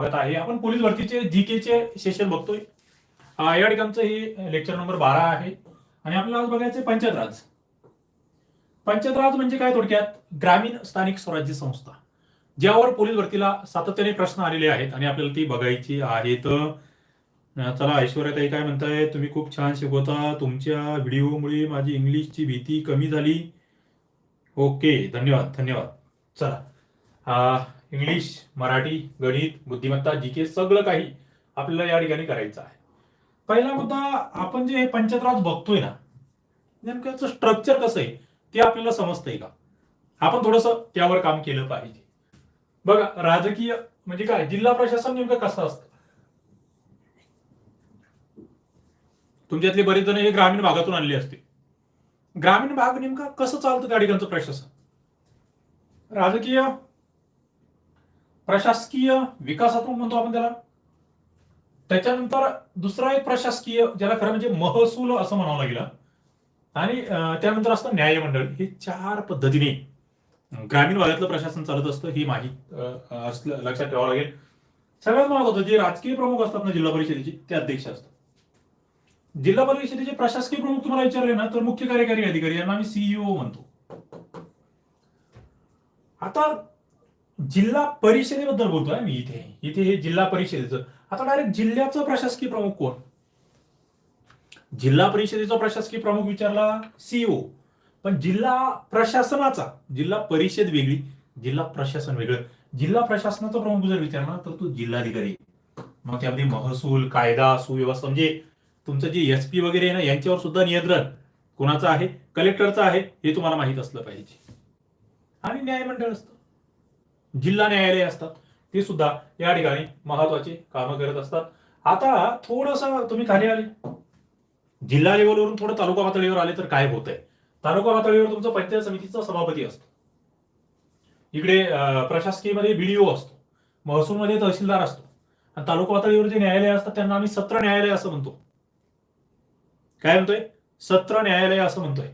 बघत आहे. आपण पोलीस भरतीचे जी चे सेशन बघतोय. या ठिकाणचं हे लेक्चर नंबर बारा आहे. आणि आपल्याला आज बघायचं पंचायत राज पंचायत राज म्हणजे काय थोडक्यात? ग्रामीण स्थानिक स्वराज्य संस्था ज्यावर पोलीस भरतीला सातत्याने प्रश्न आलेले आहेत. आणि आपल्याला ती बघायची आहेत. चला चला ऐश्वर्याताई काय म्हणताय? तुम्ही खूप छान शिकवता. तुमच्या व्हिडिओमुळे माझी इंग्लिशची भीती कमी झाली. ओके धन्यवाद धन्यवाद. चला. इंग्लिश मराठी गणित बुद्धिमत्ता जी के सगळं काही आपल्याला या ठिकाणी करायचं आहे. पहिला मुद्दा आपण जे हे पंचायत बघतोय ना नेमकं याचं स्ट्रक्चर कसं आहे ते आपल्याला समजतंय का? आपण थोडस त्यावर काम केलं पाहिजे. बघा राजकीय म्हणजे काय? जिल्हा प्रशासन नेमकं कसं असतं? तुमच्यातले बरेच जण हे ग्रामीण भागातून आणले असते ग्रामीण भाग नेमका कसं चालतं त्या ठिकाणचं प्रशासन? राजकीय प्रशासकीय विकासात्मक म्हणतो आपण त्याला. त्याच्यानंतर दुसरा एक प्रशासकीय ज्याला खरं म्हणजे महसूल असं म्हणावं लागेल. आणि त्यानंतर असतं न्यायमंडळ. हे चार पद्धतीने ग्रामीण भागातलं प्रशासन चालत असतं ही माहीत लक्षात ठेवावं लागेल. सगळ्यात महत्वाचं जे राजकीय प्रमुख असतात ना जिल्हा परिषदेचे ते अध्यक्ष असतात. जिल्हा परिषदेचे प्रशासकीय प्रमुख तुम्हाला विचारले ना तर मुख्य कार्यकारी अधिकारी यांना आम्ही सीईओ म्हणतो. आता जिल्हा परिषदेबद्दल बोलतोय मी इथे. इथे हे जिल्हा परिषदेचं. आता डायरेक्ट जिल्ह्याचं प्रशासकीय प्रमुख कोण? जिल्हा परिषदेचा प्रशासकीय प्रमुख विचारला सीईओ पण जिल्हा प्रशासनाचा जिल्हा परिषद वेगळी जिल्हा प्रशासन वेगळं. जिल्हा प्रशासनाचा प्रमुख जर विचारला तर तो जिल्हाधिकारी. मग त्यामध्ये महसूल कायदा सुव्यवस्था म्हणजे तुमचं जे एस पी वगैरे आहे ना यांच्यावर सुद्धा नियंत्रण कोणाचं आहे? कलेक्टरचं आहे हे तुम्हाला माहीत असलं पाहिजे. आणि न्यायमंडळ असतं. जिल्हा न्यायालय असतात ते सुद्धा या ठिकाणी महत्वाची कामं करत असतात. आता थोडस तुम्ही खाली आले. जिल्हा लेवलवरून थोडं तालुका पातळीवर आले तर काय होत आहे तालुका पातळीवर तुमचं पंचायत समितीचा सभापती असतो. इकडे प्रशासकीय प्रशासकीयमध्ये बीडीओ असतो. महसूलमध्ये तहसीलदार असतो. आणि तालुका पातळीवर जे न्यायालय असतात त्यांना आम्ही सत्र न्यायालय असं म्हणतो. काय म्हणतोय? सत्र न्यायालय असं म्हणतोय.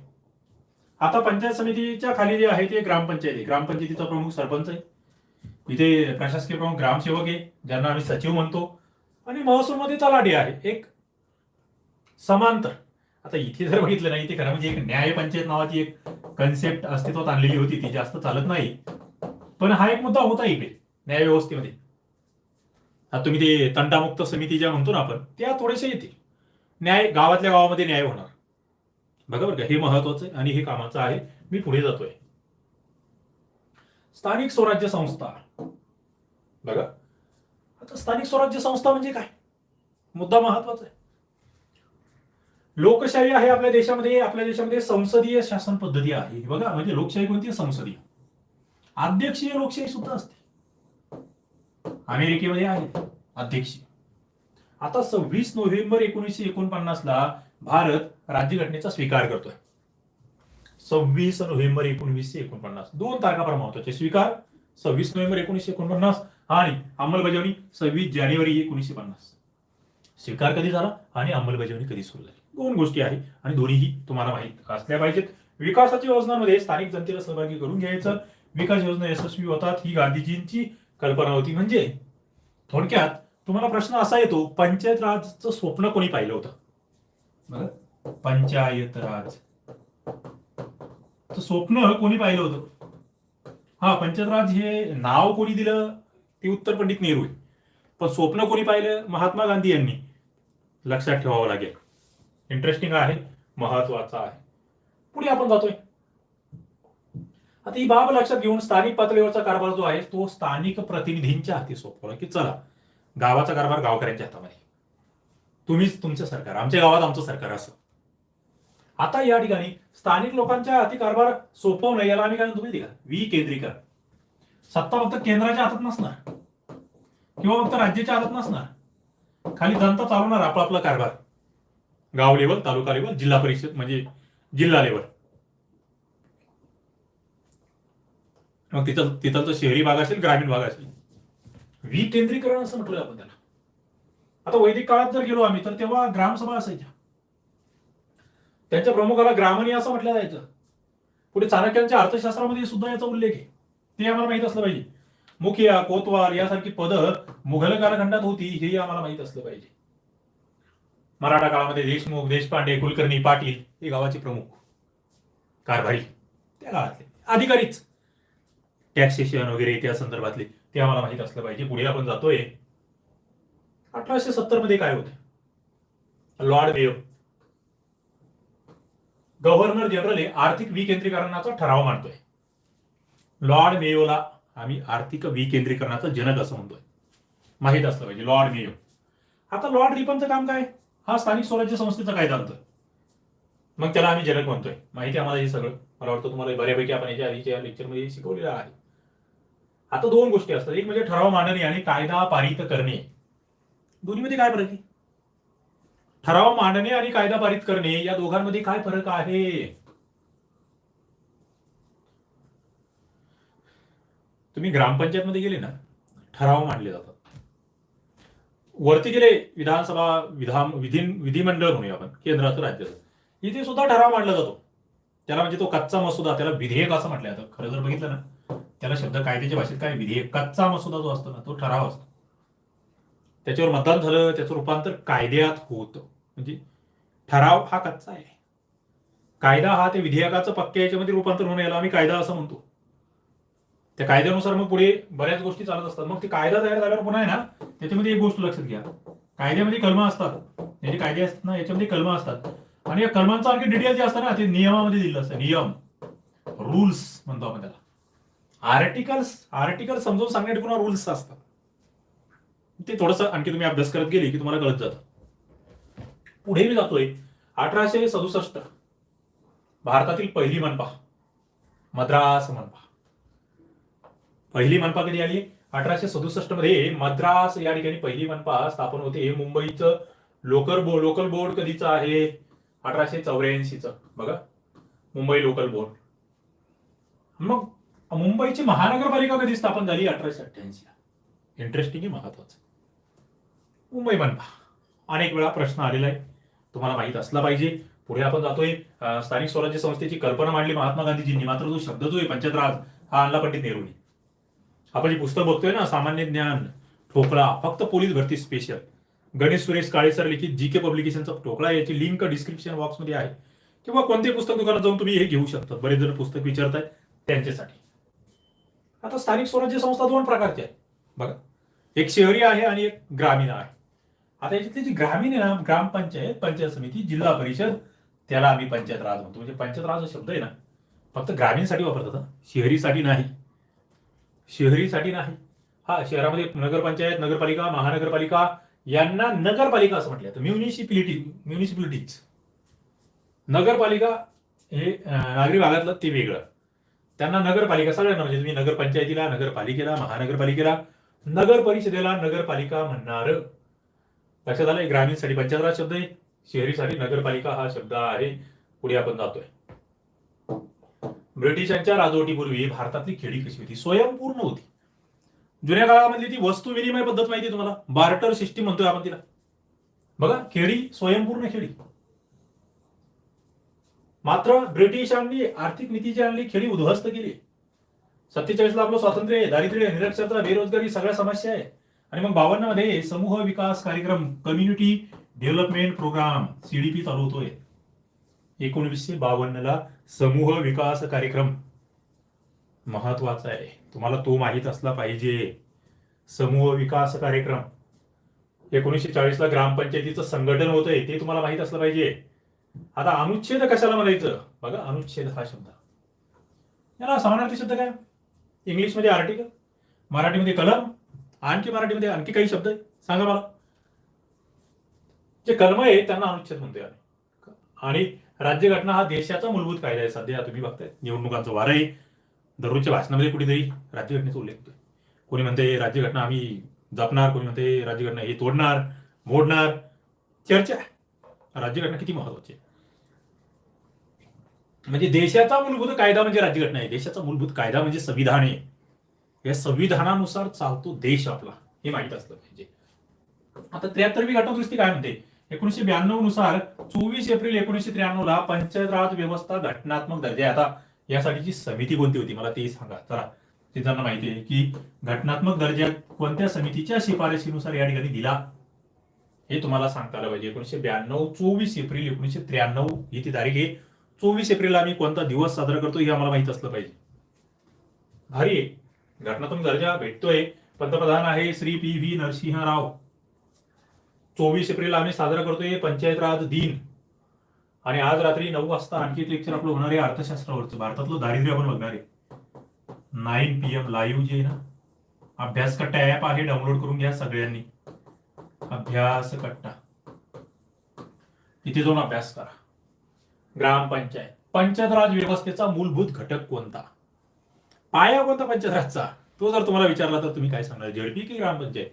आता पंचायत समितीच्या खाली जे आहे ते ग्रामपंचायत आहे. ग्रामपंचायतीचा प्रमुख सरपंच आहे. इथे प्रशासकीय प्रमुख ग्रामसेवक आहे ज्यांना आम्ही सचिव म्हणतो. आणि महसूलमध्ये तलाठी आहे एक समांतर. आता इथे जर बघितलं नाही इथे खरं म्हणजे एक न्याय पंचायत नावाची एक कन्सेप्ट अस्तित्वात आणलेली होती ती जास्त चालत नाही. पण हा एक मुद्दा होता इकडे न्याय व्यवस्थेमध्ये. आता तुम्ही ते तंटामुक्त समिती ज्या म्हणतो ना आपण त्या थोडेसे येतील. न्याय गावातल्या गावामध्ये न्याय होणार. बघा बरं का हे महत्वाचं आहे आणि हे कामाचं आहे. मी पुढे जातोय. स्थानिक स्वराज्य संस्था. बघा. आता स्थानिक स्वराज्य संस्था म्हणजे काय? मुद्दा महत्त्वाचा आहे. लोकशाही आहे आपल्या देशामध्ये आपल्या देशामध्ये संसदीय शासन पद्धती आहे. बघा म्हणजे लोकशाही कोणती? संसदीय. अध्यक्षीय लोकशाही सुद्धा असते. अमेरिकेमध्ये आहे. अध्यक्षीय. आता सव्वीस नोव्हेंबर एकोणीसशे एकोणपन्नास ला भारत राज्यघटनेचा स्वीकार करतोय. सव्वीस नोव्हेंबर एकोणवीसशे एकोणपन्नास. दोन तारखा महत्त्वाचे स्वीकार. सव्वीस नोव्हेंबर एकोणीसशे एकोणपन्नास आणि अंमलबजावणी सव्वीस जानेवारी एकोणीसशे पन्नास. स्वीकार कधी झाला आणि अंमलबजावणी कधी सुरू झाली? दोन गोष्टी आहे आणि दोन्हीही तुम्हाला माहीत असल्या पाहिजेत. विकासाच्या योजनांमध्ये स्थानिक जनतेला सहभागी करून घ्यायचं. विकास योजना यशस्वी होतात ही गांधीजींची कल्पना होती. म्हणजे थोडक्यात तुम्हाला प्रश्न असा येतो पंचायत राजचं स्वप्न कोणी पाहिलं होतं? पंचायत राज तर स्वप्न कोणी पाहिलं होतं? हा पंचतराज हे नाव कोणी दिलं? ते उत्तर पंडित नेहरू आहे. पण स्वप्न कोणी पाहिलं? महात्मा गांधी यांनी. लक्षात ठेवावं लागेल. इंटरेस्टिंग आहे महत्त्वाचा आहे. पुढे आपण जातोय. आता ही बाब लक्षात घेऊन स्थानिक पातळीवरचा कारभार जो आहे तो स्थानिक प्रतिनिधींच्या हाती सोपवला की चला गावाचा कारभार गावकऱ्यांच्या हातामध्ये. तुम्हीच तुमचं सरकार आमच्या गावात आमचं सरकार असं. आता या ठिकाणी स्थानिक लोकांच्या अति कारभार सोपवणं याला आम्ही काय तुम्ही दिला का? विकेंद्रीकरण. सत्ता फक्त केंद्राच्या हातात नसणार. किंवा फक्त राज्याच्या हातात नसणार. खाली जनता चालवणार आपला आपला कारभार. गाव लेवल तालुका लेवल जिल्हा परिषद म्हणजे जिल्हा लेवल मग तिथं तिथं शहरी भाग असेल ग्रामीण भाग असेल. विकेंद्रीकरण असं म्हटलं आपण त्याला. आता वैदिक काळात जर गेलो आम्ही तर तेव्हा ग्रामसभा असायच्या. त्यांच्या प्रमुखाला ग्रामणी असं म्हटलं जायचं. पुढे चाणक्यांच्या अर्थशास्त्रामध्ये सुद्धा याचा उल्लेख आहे. ते आम्हाला माहीत असलं पाहिजे. मुखिया कोतवाल यासारखी पदं मुघल कालखंडात होती हे आम्हाला माहीत असलं पाहिजे. मराठा काळामध्ये देशमुख देशपांडे कुलकर्णी पाटील हे गावाचे प्रमुख कारभारी. त्या काळातले. अधिकारीच. टॅक्सेशन वगैरे त्या संदर्भातले. ते आम्हाला माहीत असलं पाहिजे. पुढे आपण जातोय. अठराशे सत्तरमध्ये काय होते? लॉर्ड मेयो गव्हर्नर जनरल हे आर्थिक विकेंद्रीकरणाचा ठराव मांडतोय. लॉर्ड मेयोला आम्ही आर्थिक विकेंद्रीकरणाचा जनक असं म्हणतोय. माहीत असलं पाहिजे लॉर्ड मेयो. आता लॉर्ड रिपनचं काम काय? हा स्थानिक स्वराज्य संस्थेचा कायदा आणतोय. मग त्याला आम्ही जनक म्हणतोय. माहिती आम्हाला हे सगळं? मला वाटतं तुम्हाला बऱ्यापैकी आपण याच्या आधीच्या लेक्चरमध्ये शिकवलेलं आहे. आता दोन गोष्टी असतात. एक म्हणजे ठराव मांडणे आणि कायदा पारित करणे. दोन्हीमध्ये काय फरक आहे? ठराव मांडणे आणि कायदा पारित करणे या दोघांमध्ये काय फरक आहे? तुम्ही ग्रामपंचायतमध्ये गेले ना ठराव मांडले जातात. वरती गेले विधानसभा विधान विधी विधिमंडळ म्हणूया आपण केंद्राचं राज्याचं इथे सुद्धा ठराव मांडला जातो. त्याला म्हणजे तो कच्चा मसुदा त्याला विधेयक असं म्हटलं जातं खरं जर बघितलं ना त्याला शब्द कायद्याच्या भाषेत काय? विधेयक कच्चा मसुदा जो असतो ना तो ठराव असतो. त्याच्यावर मतदान झालं त्याचं रूपांतर कायद्यात होतं. म्हणजे ठराव हा कच्चा आहे. कायदा हा ते विधेयकाचं पक्क्या याच्यामध्ये रूपांतर होणं याला आम्ही कायदा असं म्हणतो. त्या कायद्यानुसार मग पुढे बऱ्याच गोष्टी चालत असतात. मग ते कायदा तयार झाल्यावर पुन्हा आहे ना त्याच्यामध्ये एक गोष्ट लक्षात घ्या. कायद्यामध्ये कलम असतात. याचे कायदे असतात ना याच्यामध्ये कलम असतात. आणि या कलमांचा आणखी डिटेल जे असतं ना ते नियमामध्ये दिलेलं असतं. नियम. रूल्स म्हणतो आपण त्याला. आर्टिकल्स आर्टिकल समजावून सांगण्यासाठी पुन्हा रूल्स असतात. ते थोडंसं आणखी तुम्ही अभ्यास करत गेले की तुम्हाला कळत जातं. पुढे मी जातोय अठराशे सदुसष्ट. भारतातील पहिली मनपा. मद्रास मनपा. पहिली मनपा कधी आली? अठराशे सदुसष्टमध्ये मद्रास या ठिकाणी पहिली मनपा स्थापन होते. मुंबईचं लोकल बोर्ड लोकल बोर्ड कधीच आहे? अठराशे चौऱ्याऐंशीचं. बघा. मुंबई लोकल बोर्ड मग मुंबईची महानगरपालिका कधी स्थापन झाली? अठराशे अठ्ठ्याऐंशी इंटरेस्टिंग आहे महत्वाचं. मुंबई मनपा. अनेक वेळा प्रश्न आलेला आहे. तुम्हाला माहीत असला पाहिजे. पुढे आपण जातोय. स्थानिक स्वराज्य संस्थेची कल्पना मांडली महात्मा गांधीजींनी. मात्र जो शब्द जो आहे पंचतराज हा आणला पंडित नेहरूंनी. आपण जे पुस्तक बघतोय ना सामान्य ज्ञान ठोकळा फक्त पोलीस भरती स्पेशल गणेश सुरेश काळेसर लिखित जी के पब्लिकेशनचा ठोकळा याची लिंक डिस्क्रिप्शन बॉक्समध्ये आहे. किंवा कोणते पुस्तक दुकानात जाऊन तुम्ही हे घेऊ शकता. बरेच जण पुस्तक विचारताय त्यांच्यासाठी. आता स्थानिक स्वराज्य संस्था दोन प्रकारच्या आहेत. बघा. एक शहरी आहे आणि एक ग्रामीण आहे. आता याच्यातली जी ग्रामीण आहे ना ग्रामपंचायत पंचायत समिती जिल्हा परिषद त्याला आम्ही पंचायत राज म्हणतो. म्हणजे पंचायत राज हा शब्द आहे ना फक्त ग्रामीणसाठी वापरतात शहरीसाठी नाही. शहरीसाठी नाही. हा शहरामध्ये नगरपंचायत नगरपालिका महानगरपालिका यांना नगरपालिका असं म्हटलं जातं म्युनिसिपिलिटी म्युनिसिपिलिटीज नगरपालिका हे नागरी भागातलं ते वेगळं. त्यांना नगरपालिका सगळ्यांना म्हणजे तुम्ही नगरपंचायतीला नगरपालिकेला महानगरपालिकेला नगर परिषदेला नगरपालिका म्हणणार. लक्षात आलंय ग्रामीणसाठी पंचायत राज शब्द आहे. शहरीसाठी नगरपालिका हा शब्द आहे. पुढे आपण जातोय. ब्रिटिशांच्या राजवटीपूर्वी भारतातली खेडी कशी होती? स्वयंपूर्ण होती. जुन्या काळामधली ती वस्तू विनिमय पद्धत माहिती तुम्हाला? बार्टर सिस्टीम म्हणतोय आपण तिला. बघा खेडी स्वयंपूर्ण खेडी. मात्र ब्रिटिशांनी आर्थिक नीती जी आणली खेडी उद्ध्वस्त केली. सत्तेचाळीसला आपलं स्वातंत्र्य आहे. दारिद्र्य निरक्षरता बेरोजगारी सगळ्या समस्या आहे. आणि मग बावन्नमध्ये समूह विकास कार्यक्रम कम्युनिटी डेव्हलपमेंट प्रोग्राम सीडीपी चालू होतोय. एकोणीसशे बावन्न ला समूह विकास कार्यक्रम महत्त्वाचा आहे. तुम्हाला तो माहीत असला पाहिजे. समूह विकास कार्यक्रम. एकोणीसशे चाळीस ला ग्रामपंचायतीचं संघटन होतंय ते तुम्हाला माहीत असलं पाहिजे. आता अनुच्छेद कशाला म्हणायचं? बघा अनुच्छेद हा शब्द. याला समानार्थी शब्द काय? इंग्लिशमध्ये आर्टिकल मराठीमध्ये कलम आणखी मराठीमध्ये आणखी काही शब्द आहे सांगा मला. जे कलम आहे त्यांना अनुच्छेद म्हणतोय आणि राज्यघटना हा देशाचा मूलभूत कायदा आहे सध्या तुम्ही बघताय. निवडणुकांचं वार आहे. दररोजच्या भाषणामध्ये कुठेतरी राज्यघटनेचा उल्लेख होतोय. कोणी म्हणते राज्यघटना आम्ही जपणार. कोणी म्हणते राज्यघटना हे तोडणार मोडणार. चर्चा. राज्यघटना किती महत्वाची आहे? म्हणजे देशाचा मूलभूत कायदा म्हणजे राज्यघटना आहे. देशाचा मूलभूत कायदा म्हणजे संविधान आहे. या संविधानानुसार चालतो देश आपला हे माहीत असलं पाहिजे. आता त्र्याहत्तरवी घटनादृष्टी काय म्हणते? एकोणीशे ब्याण्णवनुसार चोवीस एप्रिल एकोणीशे त्र्याण्णव ला पंचायत राज व्यवस्था घटनात्मक दर्जा आता यासाठीची समिती कोणती होती? मला ते सांगा. चला त्यांना माहिती आहे की घटनात्मक दर्जा कोणत्या समितीच्या शिफारशीनुसार या ठिकाणी दिला? हे तुम्हाला सांगता आलं पाहिजे. एकोणीशे ब्याण्णव चोवीस एप्रिल एकोणीशे त्र्याण्णव ही ती तारीख आहे. चोवीस एप्रिलला आम्ही कोणता दिवस साजरा करतो हे आम्हाला माहीत असलं पाहिजे. भारी आहे घटनात्मक दर्जा भेटतोय. पंतप्रधान आहे श्री पी व्ही नरसिंह राव चोवीस एप्रिल आम्ही साजरा करतोय पंचायत राज दिन. आणि आज रात्री नऊ वाजता आणखी एक लेक्चर आपलं होणार आहे अर्थशास्त्रावरचं. भारतातलं दारिद्र्य आपण बघणार आहे. नाईन पी एम लाईव्ह जे ना अभ्यास कट्टा ऍप आहे डाउनलोड करून घ्या सगळ्यांनी. अभ्यास कट्टा. तिथे जाऊन अभ्यास करा. ग्रामपंचायत पंचायत राज व्यवस्थेचा मूलभूत घटक कोणता? पाया कोणता पंचायतचा तो जर तुम्हाला विचारला तर तुम्ही काय सांगणार? झेडपी की ग्रामपंचायत?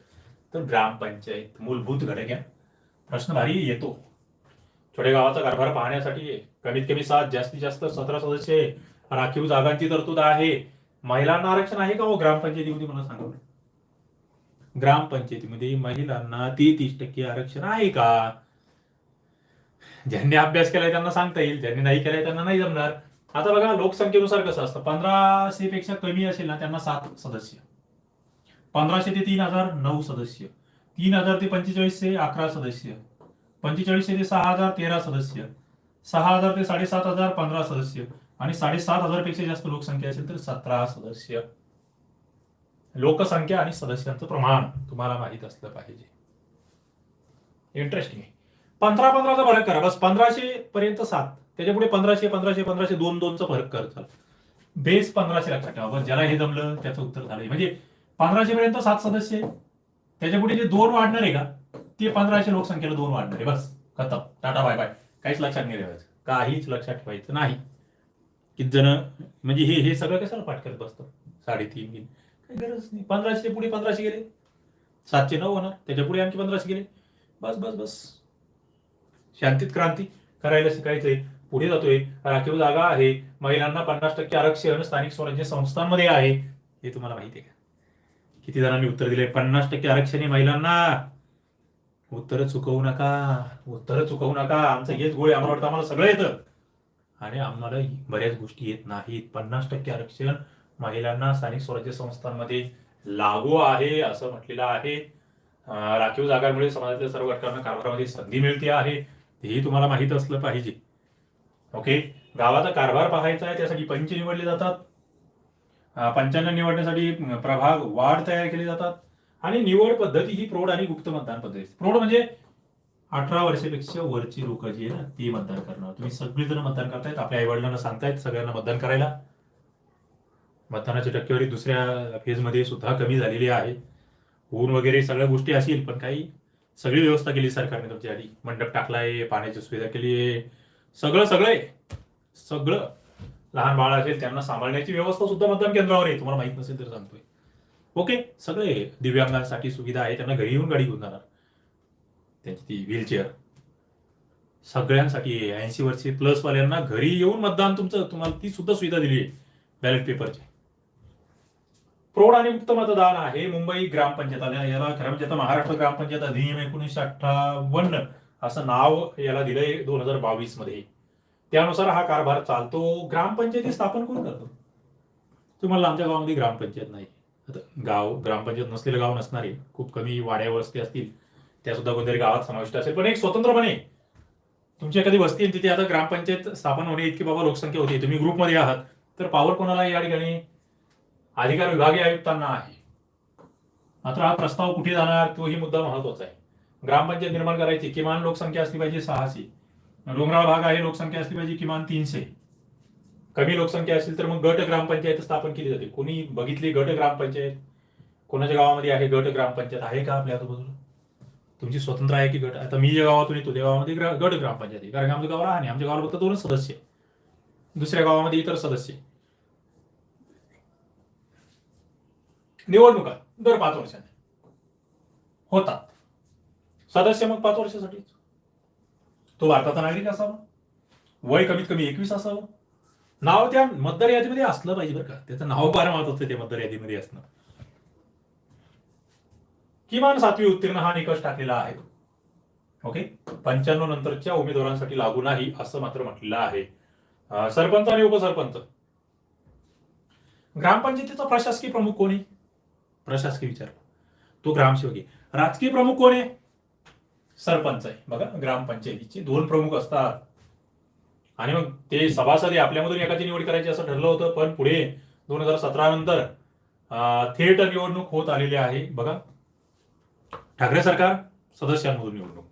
तर ग्रामपंचायत मूलभूत घटक आहे प्रश्न भारी येतो. छोट्या गावाचा कारभार पाहण्यासाठी कमीत कमी सात जास्तीत जास्त सतरा सदस्य राखीव जागांची तरतूद आहे. महिलांना आरक्षण आहे का हो ग्रामपंचायतीमध्ये? मला सांगा. ग्रामपंचायतीमध्ये महिलांना तेहतीस टक्के आरक्षण आहे का? ज्यांनी अभ्यास केलाय त्यांना सांगता येईल. ज्यांनी नाही केलाय त्यांना नाही जमणार. आता बघा लोकसंख्येनुसार कसं असतं? पंधराशे पेक्षा कमी असेल ना त्यांना सात सदस्य. पंधराशे ते तीन हजार नऊ सदस्य. तीन हजार ते पंचेचाळीसशे अकरा सदस्य. पंचेचाळीसशे ते सहा हजार तेरा सदस्य. सहा हजार ते साडेसात हजार पंधरा सदस्य. आणि साडेसात हजारपेक्षा जास्त लोकसंख्या असेल तर सतरा सदस्य. लोकसंख्या आणि सदस्यांचं प्रमाण तुम्हाला माहीत असलं पाहिजे. इंटरेस्टिंग पंधरा पंधराचा फरक करा. बस पंधराशे पर्यंत सात. त्याच्या पुढे पंधराशे पंधराशे पंधराशे दोन दोनचा फरक कर बेस पंधराशे लक्षात ठेवा. ज्याला हे जमलं त्याचं उत्तर झालं. म्हणजे पंधराशे पर्यंत सात सदस्य. त्याच्या पुढे जे दोन वाढणार आहे का ते पंधराशे लोकसंख्येला दोन वाढणार. आहे बस खतम. Tata bye bye. काहीच लक्षात नाही ठेवायचं. काहीच लक्षात ठेवायचं नाही. किती जण म्हणजे हे हे सगळं कशाला पाठ करत बसतं साडेतीन बिन. काही गरज नाही. पंधराशे पुढे पंधराशे गेले. सातशे नऊ होणार. त्याच्या पुढे आणखी पंधराशे गेले. बस बस बस. शांतीत क्रांती. करायला शिकायचंय. पुढे जातोय. राखीव जागा आहे. महिलांना पन्नास टक्के आरक्षण स्थानिक स्वराज्य संस्थांमध्ये आहे. हे तुम्हाला माहिती आहे का? किती जणांनी उत्तर दिले पन्नास टक्के आरक्षण हे महिलांना. उत्तर चुकवू नका. उत्तर चुकवू नका. आमचं हेच गोळे आम्हाला वाटतं. आम्हाला सगळं येतं. आणि आम्हाला बऱ्याच गोष्टी येत नाहीत. पन्नास टक्के आरक्षण महिलांना स्थानिक स्वराज्य संस्थांमध्ये लागू आहे असं म्हटलेलं आहे. राखीव जागांमुळे समाजातील सर्व घटकांना कारभारामध्ये संधी मिळते आहे. हेही तुम्हाला माहीत असलं पाहिजे. ओके? गावाचा कारभार पाहायचा आहे त्यासाठी पंच निवडले जातात. पंचांना निवडण्यासाठी प्रभाग वाढ तयार केले जातात. आणि निवड पद्धती ही प्रौढ आणि गुप्त मतदान पद्धती असते. प्रौढ म्हणजे अठरा वर्षापेक्षा वरची लोक जी आहे ना ती मतदान करणार. तुम्ही सगळेजण मतदान करतायत आपल्या आई वडिलांना सांगतायत सगळ्यांना मतदान करायला. मतदानाची टक्केवारी दुसऱ्या फेजमध्ये सुद्धा कमी झालेली आहे. ऊन वगैरे सगळ्या गोष्टी असतील पण काही सगळी व्यवस्था केली सरकारने तुमच्या आधी. मंडप टाकलाय पाण्याची सुविधा केली आहे. सगळं सगळं सगळं. लहान बाळ असेल त्यांना सांभाळण्याची व्यवस्था सुद्धा मतदान केंद्रावर आहे. तुम्हाला माहीत नसेल तर सांगतोय. ओके सगळे दिव्यांगांसाठी सुविधा आहे. त्यांना घरी येऊन गाडी घेऊन जाणार. त्यांची ती व्हीलचेअर. सगळ्यांसाठी ऐंशी वर्षे प्लस वाल्यांना घरी येऊन मतदान तुमचं तुम्हाला ती सुद्धा सुविधा दिली आहे. बॅलेट पेपरची. प्रौढ आणि मुक्त मतदान आहे. मुंबई ग्रामपंचायत याला खरं म्हणजे आता महाराष्ट्र ग्रामपंचायत अधिनियम एकोणीसशे अठ्ठावन्न असं नाव याला दिलंय दोन हजार बावीसमध्ये. त्यानुसार हा कारभार चालतो. ग्रामपंचायती स्थापन कोण करतो? तुम्हाला आमच्या गावामध्ये ग्रामपंचायत नाही. आता गाव ग्रामपंचायत नसलेलं गाव नसणारे खूप कमी वाड्या वस्ती असतील त्या सुद्धा कोणतरी गावात समाविष्ट असेल. पण एक स्वतंत्रपणे तुमची एखादी वस्ती तिथे आता ग्रामपंचायत स्थापन होणे इतकी बाबा लोकसंख्या होती. तुम्ही ग्रुपमध्ये आहात तर पॉवर कोणाला या ठिकाणी? अधिकार विभागीय आयुक्तांना आहे. मात्र हा प्रस्ताव कुठे जाणार तोही मुद्दा महत्त्वाचा आहे. ग्रामपंचायत निर्माण करायची किमान लोकसंख्या असली पाहिजे सहाशे. डोंगराळ भाग आहे लोकसंख्या असली पाहिजे किमान तीनशे. कमी लोकसंख्या असेल तर मग गट ग्रामपंचायत स्थापन केली जाते. कोणी बघितली गट ग्रामपंचायत कोणाच्या गावामध्ये आहे गट ग्रामपंचायत आहे का आपल्या आजूबाजूला? तुमची स्वतंत्र आहे की गट? आता मी ज्या गावातून येतो त्या गावामध्ये गट ग्रामपंचायत आहे. कारण आमच्या गावाला आहे आमच्या गावाला फक्त दोनच सदस्य आहे. दुसऱ्या गावामध्ये इतर सदस्य निवडणुका दर पाच वर्षांनी होतात. सदस्य मग पाच वर्षासाठी. तो भारताचा नागरिक असावा. वय कमीत कमी एकवीस असावं. नाव त्या मतदार यादीमध्ये असलं पाहिजे बरं का. त्याचं नाव फार महत्वाचं ते मतदार यादीमध्ये असणं. किमान सातवी उत्तीर्ण हा निकष टाकलेला आहे. ओके? पंच्याण्णव नंतरच्या उमेदवारांसाठी लागू नाही असं मात्र म्हटलेलं आहे. सरपंच आणि उपसरपंच. ग्रामपंचायतीचा प्रशासकीय प्रमुख कोण आहे? प्रशासकीय विचार. तो ग्रामसेवक आहे. राजकीय प्रमुख कोण आहे? सरपंच आहे. बघा ग्रामपंचायतीचे दोन प्रमुख असतात. आणि मग ते सभासद आपल्यामधून एकाची निवड करायची असं ठरलं होतं पण पुढे दोन हजार सतरा नंतर थेट निवडणूक होत आलेली आहे. बघा ठाकरे सरकार सदस्यांमधून निवडणूक.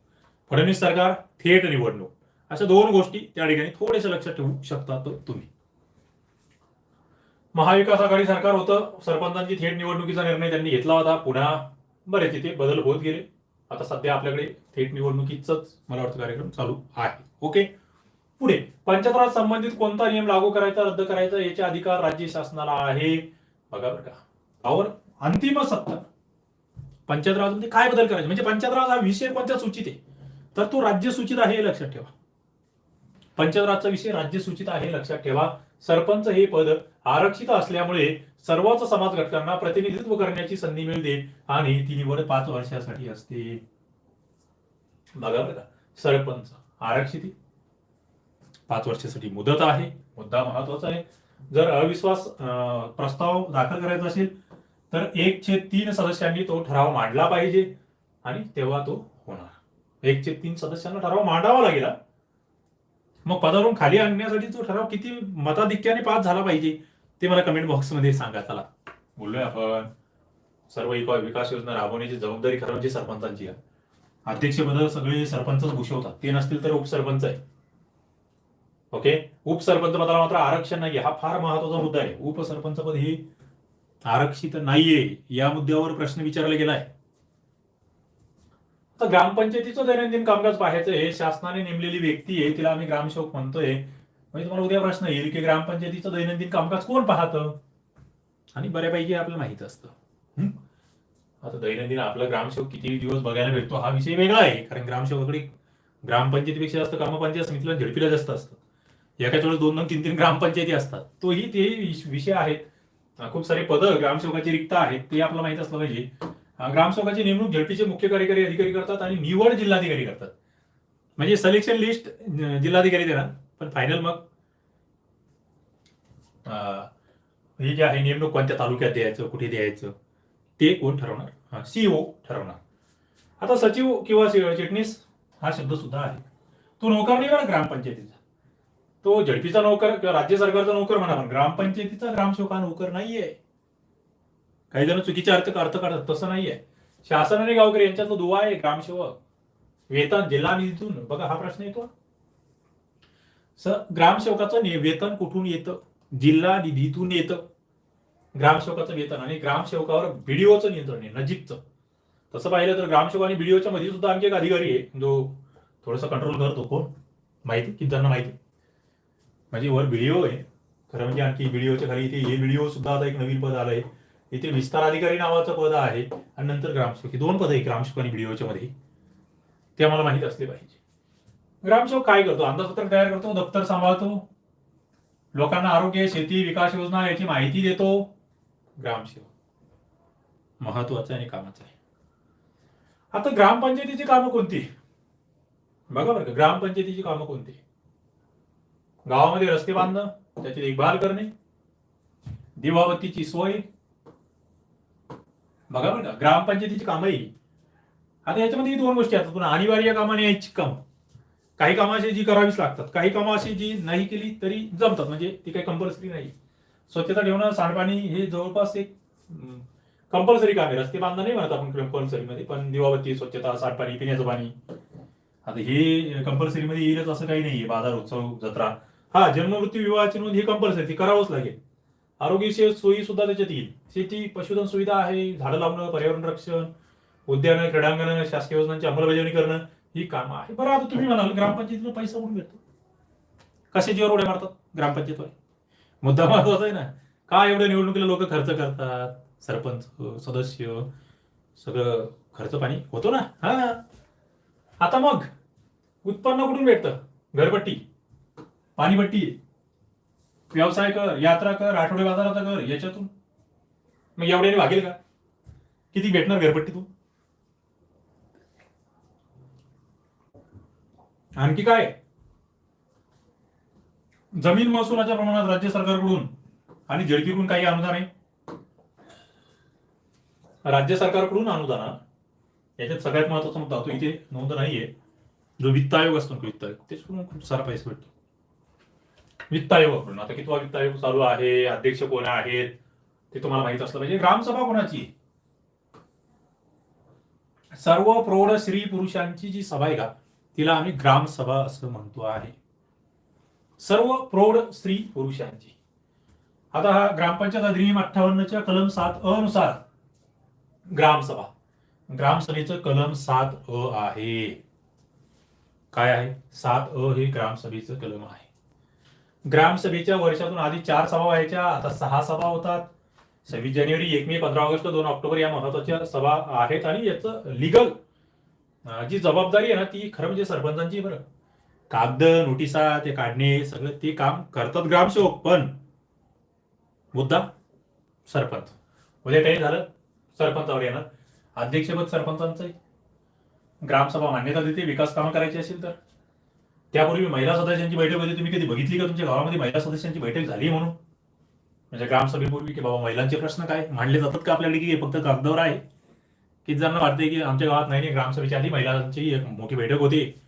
फडणवीस सरकार थेट निवडणूक. अशा दोन गोष्टी त्या ठिकाणी थोडेसे लक्षात ठेवू शकता तुम्ही. महाविकास आघाडी सरकार होतं. सरपंचांची थेट निवडणुकीचा निर्णय त्यांनी घेतला होता. पुन्हा बरेच तिथे बदल होत गेले. आता सध्या आपल्याकडे थेट निवडणुकीच मला वाटतं कार्यक्रम चालू आहे. ओके पुढे पंचायत संबंधित कोणता नियम लागू करायचा रद्द करायचा याचे अधिकार राज्य शासनाला आहे? बघा बघा त्यावर अंतिम सत्ता. पंचायतराजमध्ये काय बदल करायचे? म्हणजे पंचायतराज हा विषय कोणत्या सूचित आहे? तर तो राज्य सूचित आहे हे लक्षात ठेवा. पंचायतराजचा विषय राज्य सूचित आहे लक्षात ठेवा. सरपंच हे पद आरक्षित असल्यामुळे सर्वच समाज घटकांना प्रतिनिधित्व करण्याची संधी मिळते आणि ती निवड पाच वर्षासाठी असते. बघा बघा सरपंच आरक्षित. पाच वर्षासाठी मुदत आहे. मुद्दा महत्त्वाचा आहे. जर अविश्वास प्रस्ताव दाखल करायचा असेल तर एक छेद तीन सदस्यांनी तो ठराव मांडला पाहिजे आणि तेव्हा तो होणार. एक छेद तीन सदस्यांना ठराव मांडावा लागेल. मग पदावरून खाली आणण्यासाठी तो ठराव किती मताधिक्याने पास झाला पाहिजे? ते मला कमेंट बॉक्समध्ये सांगा चला. बोललोय आपण. सर्व विकास योजना राबवण्याची जबाबदारी खरं म्हणजे सरपंचांची आहे. अध्यक्षपद सगळे सरपंचच भूषवतात ते नसतील तर उपसरपंच आहे. ओके उपसरपंच पदाला मात्र आरक्षण नाहीये. हा फार महत्त्वाचा मुद्दा आहे. उपसरपंच पद हे आरक्षित नाहीये. या मुद्द्यावर प्रश्न विचारला गेलाय. तर ग्रामपंचायतीचं दैनंदिन कामकाज पाहायचं हे शासनाने नेमलेली व्यक्ती आहे तिला आम्ही ग्रामसेवक म्हणतोय. म्हणजे तुम्हाला उद्या प्रश्न येईल की ग्रामपंचायतीचं दैनंदिन कामकाज कोण पाहतं? आणि बऱ्यापैकी आपल्याला माहीत असतं. हं? आता दैनंदिन आपला ग्रामसेवक किती दिवस बघायला भेटतो हा विषय वेगळा आहे. कारण ग्रामसेवकाकडे ग्रामपंचायतीपेक्षा जास्त कामं पंचायत समितीला झेडपीला जास्त असतं. एकाच वेळेस दोन दोन तीन तीन ग्रामपंचायती असतात. तोही ते विष- विषय आहेत. खूप सारे पदं ग्रामसेवकाची रिक्त आहेत ते आपल्याला माहीत असलं पाहिजे. ग्रामसेवकाची नेमणूक झेडपीचे मुख्य कार्यकारी अधिकारी करतात आणि निवड जिल्हाधिकारी करतात. म्हणजे सिलेक्शन लिस्ट जिल्हाधिकारी देणार. पण फायनल मग अं, हे जे आहे नेमणूक कोणत्या तालुक्यात द्यायचं कुठे द्यायचं ते कोण ठरवणार? सीओ ठरवणार. आता सचिव किंवा चिटणीस हा शब्द सुद्धा आहे. तो नोकर नाही म्हणा ग्रामपंचायतीचा. तो झडपीचा नोकर किंवा राज्य सरकारचा नोकर म्हणा पण ग्रामपंचायतीचा ग्रामसेवक हा नोकर नाहीये. काही जण चुकीचे अर्थ अर्थ काढतात तसं नाहीये. शासन आणि गावकरी यांच्यातला दुवा आहे ग्रामसेवक. वेतन जिल्हा निधीतून. बघा हा प्रश्न येतो. ग्रामसेवकाचं वेतन कुठून येतं? जिल्हा निधीतून येतं. ग्रामसेवकाचं वेतन आणि ग्रामसेवकावर बीडीओचं नियंत्रण आहे नजीकचं. तसं पाहिलं तर ग्रामसेवक आणि बीडीओच्या मध्ये सुद्धा आमची एक अधिकारी आहे जो थोडासा कंट्रोल करतो कोण? माहिती? की त्यांना माहिती. म्हणजे वर बीडीओ आहे. खरं म्हणजे आणखी बीडीओच्या खाली इथे हे बीडीओ सुद्धा आता एक नवीन पद आलंय. इथे विस्तार अधिकारी नावाचं पद आहे आणि नंतर ग्रामसेवक. हे दोन पद आहे ग्रामसेवक आणि बीडीओच्या मध्ये ते आम्हाला माहीत असले पाहिजे. ग्रामसेवक काय करतो? अंदाजपत्रक तयार करतो दप्तर सांभाळतो. लोकांना आरोग्य शेती विकास योजना याची माहिती देतो. ग्रामसेवक. महत्वाचं आणि कामाचं आहे. आता ग्रामपंचायतीची कामं कोणती? बघा बरं का ग्रामपंचायतीची कामं कोणती? गावामध्ये रस्ते बांधणं त्याची देखभाल करणे दिवाबत्तीची सोय. बघा बरं का ग्रामपंचायतीची कामं ही. आता याच्यामध्ये दोन गोष्टी असतात पुन्हा अनिवार्य कामं आणि ऐच्छिक कामं. काही कामं अशी जी करावीच लागतात काही कामं अशी जी नाही केली तरी जमतात म्हणजे ती काही कंपल्सरी नाही. स्वच्छता ठेवणं सांडपाणी हे जवळपास एक कंपल्सरी काम आहे. रस्ते बांधणं नाही म्हणत आपण कंपल्सरी मध्ये पण दिवाबत्ती स्वच्छता सांडपाणी पिण्याचं पाणी. आता हे कंपल्सरी मध्ये येईलच असं काही नाहीये. बाजार उत्सव जत्रा. हा जन्ममृत्यू विवाहाची नोंद ही कंपल्सरी ती करावंच लागेल. आरोग्य सोयी सुद्धा त्याच्यात येईल. शेती पशुधन सुविधा आहे. झाडं लावणं पर्यावरण रक्षण उद्यानं क्रीडांगण शासकीय योजनांची अंमलबजावणी करणं ही कामं आहे. बरं आता तुम्ही म्हणाल ग्रामपंचायतीला पैसा कुठून मिळतो कसे जीवर उड्या मारतात ग्रामपंचायतवर मुद्दा महत्त्वाचा आहे ना. का एवढ्या निवडणुकीला लोक खर्च करतात? सरपंच सदस्य सगळं खर्च पाणी होतो ना. हा. आता मग उत्पन्न कुठून भेटतं? घरपट्टी. पाणीपट्टी व्यवसाय कर यात्रा कर आठवडे बाजाराचा कर याच्यातून. मग एवढ्याने भागेल का? किती भेटणार घरपट्टी तू? आणखी काय? जमीन महसुलाच्या प्रमाणात राज्य सरकारकडून आणि जडकीकडून काही अनुदान आहे? राज्य सरकारकडून अनुदान याच्यात सगळ्यात महत्त्वाचा मुद्दा तो इथे नोंद नाहीये. जो वित्त आयोग असतो ना वित्त आयोग त्याच्याकडून खूप सारा पैसा भेटतो. वित्त आयोगाकडून आता कितवा वित्त आयोग चालू आहे? अध्यक्ष कोण आहेत? ते तुम्हाला माहीत असलं पाहिजे. ग्रामसभा कोणाची? सर्व प्रौढ स्त्री पुरुषांची जी सभा आहे का? तिला आम्ही ग्रामसभा असं म्हणतो आहे. सर्व प्रौढ स्त्री पुरुषांची. आता हा ग्रामपंचायत अधिनियम अठ्ठावन्नच्या कलम सात अ नुसार ग्रामसभा ग्रामसभेचं कलम सात अ आहे. काय आहे? सात अ हे ग्रामसभेचं कलम आहे. ग्रामसभेच्या वर्षातून आधी चार सभा व्हायच्या आता सहा सभा होतात. सव्वीस जानेवारी एक मे पंधरा ऑगस्ट दोन ऑक्टोबर या महत्त्वाच्या सभा आहेत आणि याचं लिगल जी जबाबदारी आहे ना ती खरं म्हणजे सरपंचांची बरं. कागद नोटिसा ते काढणे सगळं ते काम करतात ग्रामसेवक पण मुद्दा सरपंच. उद्या काही झालं सरपंचावर येणार. अध्यक्षपद सरपंचांचं आहे. ग्रामसभा मान्यता देते विकास कामं करायची असेल तर. त्यापूर्वी महिला सदस्यांची बैठक होती तुम्ही कधी बघितली का तुमच्या गावामध्ये महिला सदस्यांची बैठक झाली म्हणून? म्हणजे ग्रामसभेपूर्वी की बाबा महिलांचे प्रश्न काय? मांडले जातात का आपल्याकडे की हे फक्त कागदावर आहे? किती जणांना वाटते की आमच्या गावात नाही नाही ग्रामसभेच्या आधी महिलांची एक मोठी बैठक होती.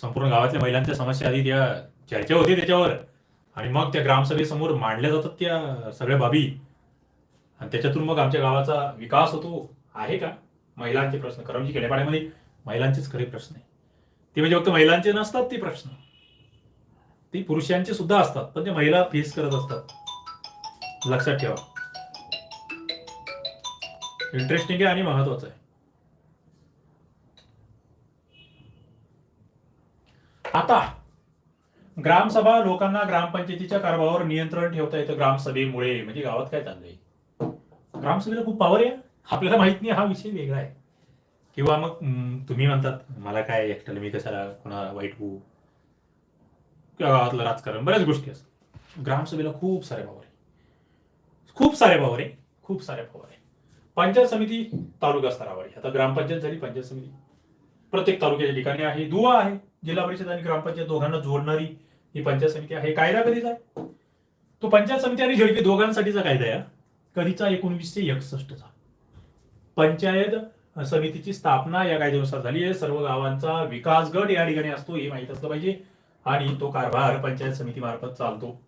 संपूर्ण गावातल्या महिलांच्या समस्या आधी त्या चर्चा होती त्याच्यावर. आणि मग त्या ग्रामसभेसमोर मांडल्या जातात त्या सगळ्या बाबी. आणि त्याच्यातून मग आमच्या गावाचा विकास होतो. आहे का? महिलांचे प्रश्न. करमजी खेड्यापाड्यामध्ये महिलांचेच खरे प्रश्न आहे. ते म्हणजे फक्त महिलांचे नसतात ते प्रश्न. ते पुरुषांचे सुद्धा असतात. पण ते महिला फेस करत असतात. लक्षात ठेवा. इंटरेस्टिंग आहे आणि महत्वाचं आहे. आता ग्रामसभा लोकांना ग्रामपंचायतीच्या कारभारावर नियंत्रण ठेवता येतं ग्रामसभेमुळे. म्हणजे गावात काय चाललंय? ग्रामसभेला खूप पावर आहे. आपल्याला माहीत नाही हा विषय वेगळा आहे. किंवा मग तुम्ही म्हणतात मला काय एकट्याला मी कशाला कोणा वाईट होऊ? किंवा गावातलं राजकारण बऱ्याच गोष्टी असतात. ग्रामसभेला खूप सारे पावर आहे. खूप सारे पावर आहे. खूप सारे पावर आहे. पंचायत समिती तालुका स्तरावर आता ग्रामपंचायत झाली पंचायत समिती. प्रत्येक तालुक्याच्या ठिकाणी आहे. दुवा आहे. जिल्हा परिषद आणि ग्रामपंचायत दोघांना जोडणारी ही पंचायत समिती आहे. कायदा कधीचा आहे? तो पंचायत समिती आणि झेडपी दोघांसाठीचा कायदा आहे. कधीचा? एकोणवीसशे एकसष्टचा. पंचायत समितीची स्थापना या कायद्यानुसार झाली आहे. सर्व गावांचा विकास गट या ठिकाणी असतो हे माहीत असलं पाहिजे. आणि तो कारभार पंचायत समिती मार्फत चालतो.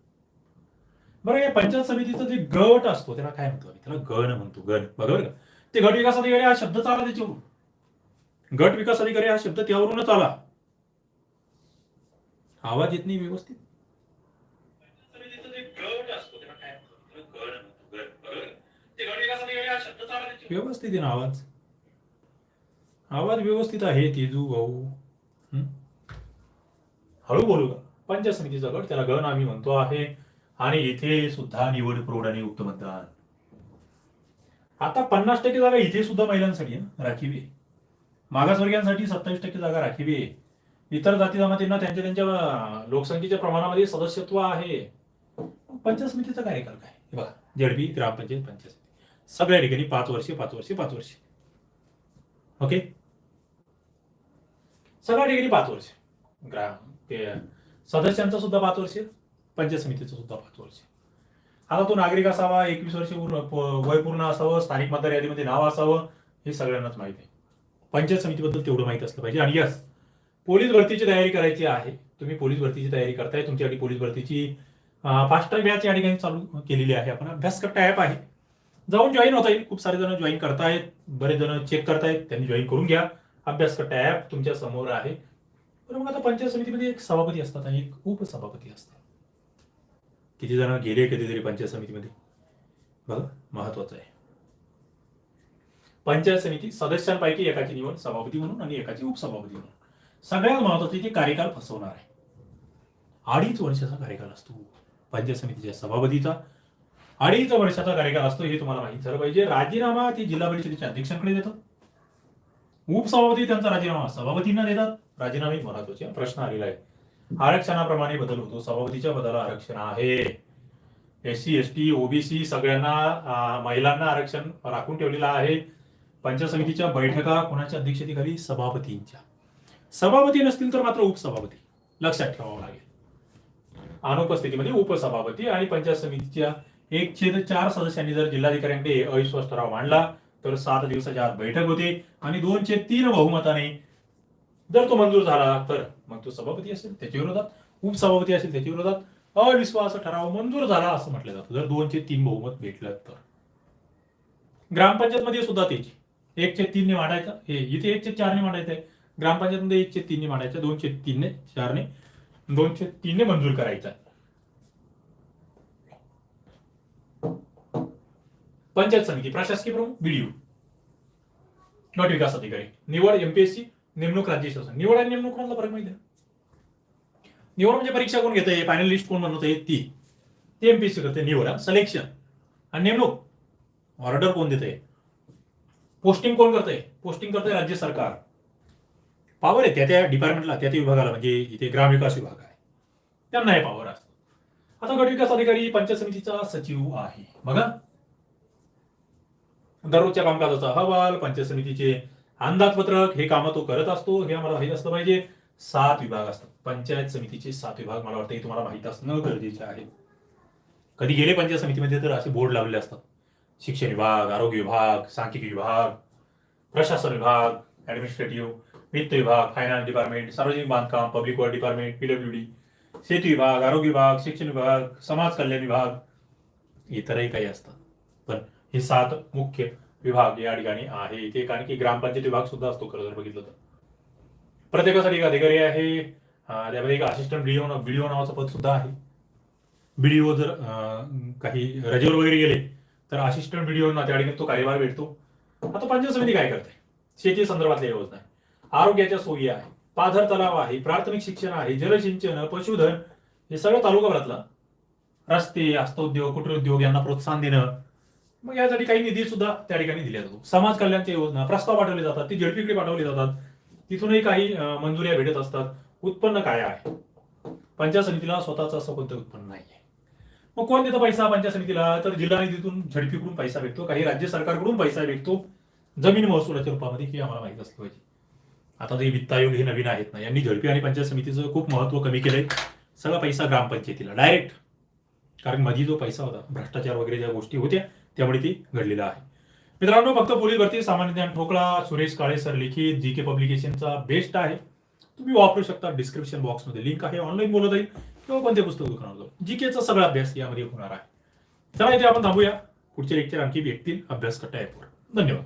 बरं या पंचायत समितीचा जे गट असतो त्याला काय म्हणतो? त्याला गण म्हणतो गण. बरोबर का? ते गट विकास अधिकारी हा शब्द आला त्याच्यावरून. गट विकास अधिकारी हा शब्द त्यावरूनच आला आवाज येत नाही व्यवस्थित. व्यवस्थित आहे ना आवाज? आवाज व्यवस्थित आहे तेजू भाऊ? हळू बोलू का? पंचायत समितीचा गट त्याला गण आम्ही म्हणतो आहे. आणि इथे सुद्धा निवड प्रौढ आणि उक्त मतदान. आता पन्नास टक्के जागा इथे सुद्धा महिलांसाठी राखीव आहे. मागासवर्गीयांसाठी सत्तावीस टक्के जागा राखीव आहे. इतर जाती जमातींना त्यांच्या त्यांच्या लोकसंख्येच्या प्रमाणामध्ये सदस्यत्व आहे. पंचायत समितीचा कार्यकाल काय? बघा जेडबी ग्रामपंचायत पंचायत समिती. सगळ्या ठिकाणी पाच वर्षे पाच वर्षे पाच वर्षे. ओके? सगळ्या ठिकाणी पाच वर्ष. ग्राम ते सुद्धा पाच वर्ष. पंचायत समितीचं सुद्धा पाच वर्ष आता तो नागरिक असावा एकवीस वर्ष पूर्ण वय पूर्ण असावं स्थानिक मतदार यादीमध्ये नाव असावं हे सगळ्यांनाच माहिती आहे. पंचायत समितीबद्दल तेवढं माहीत असलं पाहिजे. आणि यस पोलीस भरतीची तयारी करायची आहे. तुम्ही पोलीस भरतीची तयारी करताय तुमच्यासाठी पोलीस भरतीची फास्ट ट्रॅक बॅच या ठिकाणी चालू केलेली आहे. आपण अभ्यास करता ॲप आहे. जाऊन जॉईन होता येईल. खूप सारे जण जॉईन करतायत. बरेच जण चेक करतायत. त्यांनी जॉईन करून घ्या. अभ्यास करता ॲप तुमच्यासमोर आहे. बरं मग आता पंचायत समितीमध्ये एक सभापती असतात आणि एक उपसभापती असतात. किती जण गेले कधीतरी पंचायत समितीमध्ये? बघा महत्वाचं आहे. पंचायत समिती सदस्यांपैकी एकाची निवड सभापती म्हणून आणि एकाची उपसभापती म्हणून. सगळ्यात महत्वाचं ते कार्यकाल फसवणार आहे. अडीच वर्षाचा कार्यकाल असतो. पंचायत समितीच्या सभापतीचा अडीच वर्षाचा कार्यकाल असतो हे तुम्हाला माहिती झालं पाहिजे. राजीनामा ते जिल्हा परिषदेच्या अध्यक्षांकडे देतात. उपसभापती त्यांचा राजीनामा सभापतींना देतात. राजीनामे महत्त्वाचे. प्रश्न आलेला आहे. आरक्षणाप्रमाणे बदल होतो. सभापतीच्या पदाला आरक्षण आहे. S C S T OBC सगळ्यांना महिलांना आरक्षण राखून ठेवलेलं आहे. पंचायत समितीच्या बैठका कोणाच्या अध्यक्षतेखाली? सभापतींच्या. सभापती नसतील तर मात्र उपसभापती. लक्षात ठेवावं लागेल. अनुपस्थितीमध्ये उपसभापती आणि पंचायत समितीच्या एक छेद चार सदस्यांनी जर जिल्हाधिकाऱ्यांकडे अविश्वास ठराव मांडला तर सात दिवसाच्या आत बैठक होते आणि दोन छेद तीन बहुमताने जर तो मंजूर झाला तर मग तो सभापती असेल त्याच्या विरोधात उपसभापती असेल त्याच्या विरोधात अविश्वास ठराव मंजूर झाला असं म्हटलं जातं. जर दोनशे तीन बहुमत भेटलं तर. ग्रामपंचायत मध्ये सुद्धा तेच. एकशे तीनने मांडायचं हे इथे एकशे चारने मांडायचं आहे. ग्रामपंचायत मध्ये एकशे तीनने मांडायचं दोनशे तीनने चारने दोनशे तीनने मंजूर करायचा पंचायत समिती प्रशासकीय प्रमुख बीडीओ गट विकास अधिकारी. निवड एमपीएससी नेमणूक राज्य शासन. निवड आणि नेमणूक मधला फरक माहिती आहे? निवड म्हणजे परीक्षा कोण घेते फायनलिस्ट कोण बनवते ती. ते एमपीएससी करते निवड सिलेक्शन आणि नेमणूक. ऑर्डर कोण देते पोस्टिंग कोण करते पोस्टिंग करते राज्य सरकार. पॉवर आहे. त्या त्या डिपार्टमेंटला त्या त्या विभागाला म्हणजे इथे ग्रामविकास विभाग आहे. त्यांना हे पॉवर असतो. आता गटविकास अधिकारी पंचायत समितीचा सचिव आहे. बघा. दररोजच्या कामकाजाचा अहवाल पंचायत समितीचे अंदाजपत्रक हे कामं तो करत असतो हे आम्हाला माहीत असलं पाहिजे. सात विभाग असतात. पंचायत समितीचे सात विभाग मला वाटतं हे तुम्हाला माहीत असणं गरजेचे आहे. कधी गेले पंचायत समितीमध्ये तर असे बोर्ड लावलेले असतात. शिक्षण विभाग आरोग्य विभाग सांख्यिकी विभाग प्रशासन विभाग ऍडमिनिस्ट्रेटिव्ह वित्त विभाग फायनान्स डिपार्टमेंट सार्वजनिक बांधकाम पब्लिक वर्क डिपार्टमेंट पीडब्ल्यूडी शेती विभाग आरोग्य विभाग शिक्षण विभाग समाज कल्याण विभाग इतरही काही असतात. पण हे सात मुख्य विभाग या ठिकाणी आहे इथे. कारण की ग्रामपंचायत विभाग सुद्धा असतो खरं जर बघितलं तर. प्रत्येकासाठी एक अधिकारी आहे. त्यामध्ये एक असिस्टंट बीडीओ बीडीओ नावाचं पद सुद्धा आहे. बीडीओ जर काही रजेवर वगैरे गेले तर असिस्टंट बीडीओना त्या ठिकाणी तो कार्यभार भेटतो. आता पंचायत समिती काय करते? शेती संदर्भातल्या योजना आहे. आरोग्याच्या सोयी आहे. पाझर तलाव आहे. प्राथमिक शिक्षण आहे. जलसिंचन पशुधन हे सगळं तालुका तालुकाभरातलं रस्ते हस्तोद्योग कुटीरोद्योग यांना प्रोत्साहन देणं मग यासाठी काही निधी सुद्धा त्या ठिकाणी दिला जातो. समाज कल्याणच्या योजना प्रस्ताव पाठवले जातात ती झडपीकडे पाठवले जातात. तिथूनही काही मंजुऱ्या भेटत असतात. उत्पन्न काय आहे? पंचायत समितीला स्वतःचं असं कोणतं उत्पन्न नाही आहे मग कोण देतो पैसा पंचायत समितीला? तर जिल्हा निधीतून झडपीकडून पैसा भेटतो काही राज्य सरकारकडून पैसा भेटतो. जमीन महसुलाच्या रूपामध्ये हे आम्हाला माहीत असलं पाहिजे. आता जे वित्त आयोग हे नवीन आहेत ना यांनी झडपी आणि पंचायत समितीचं खूप महत्त्व कमी केलंय. सगळा पैसा ग्रामपंचायतीला डायरेक्ट. कारण मध्ये जो पैसा होता भ्रष्टाचार वगैरे ज्या गोष्टी होत्या त्यामुळे ती घडलेलं आहे. मित्रांनो फक्त पोलीस भरती सामान्य ज्ञान ठोकळा सुरेश काळे सर लिखित जी के पब्लिकेशनचा बेस्ट आहे. तुम्ही वापरू शकता डिस्क्रिप्शन बॉक्समध्ये लिंक आहे. ऑनलाईन बोलत जाईल किंवा कोणत्या पुस्तक दुकानावर जी केचा सगळा अभ्यास यामध्ये होणार आहे. चला इथे आपण थांबूया. पुढचे लेक्चर आणखी भेटतील अभ्यास करता ॲपवर धन्यवाद.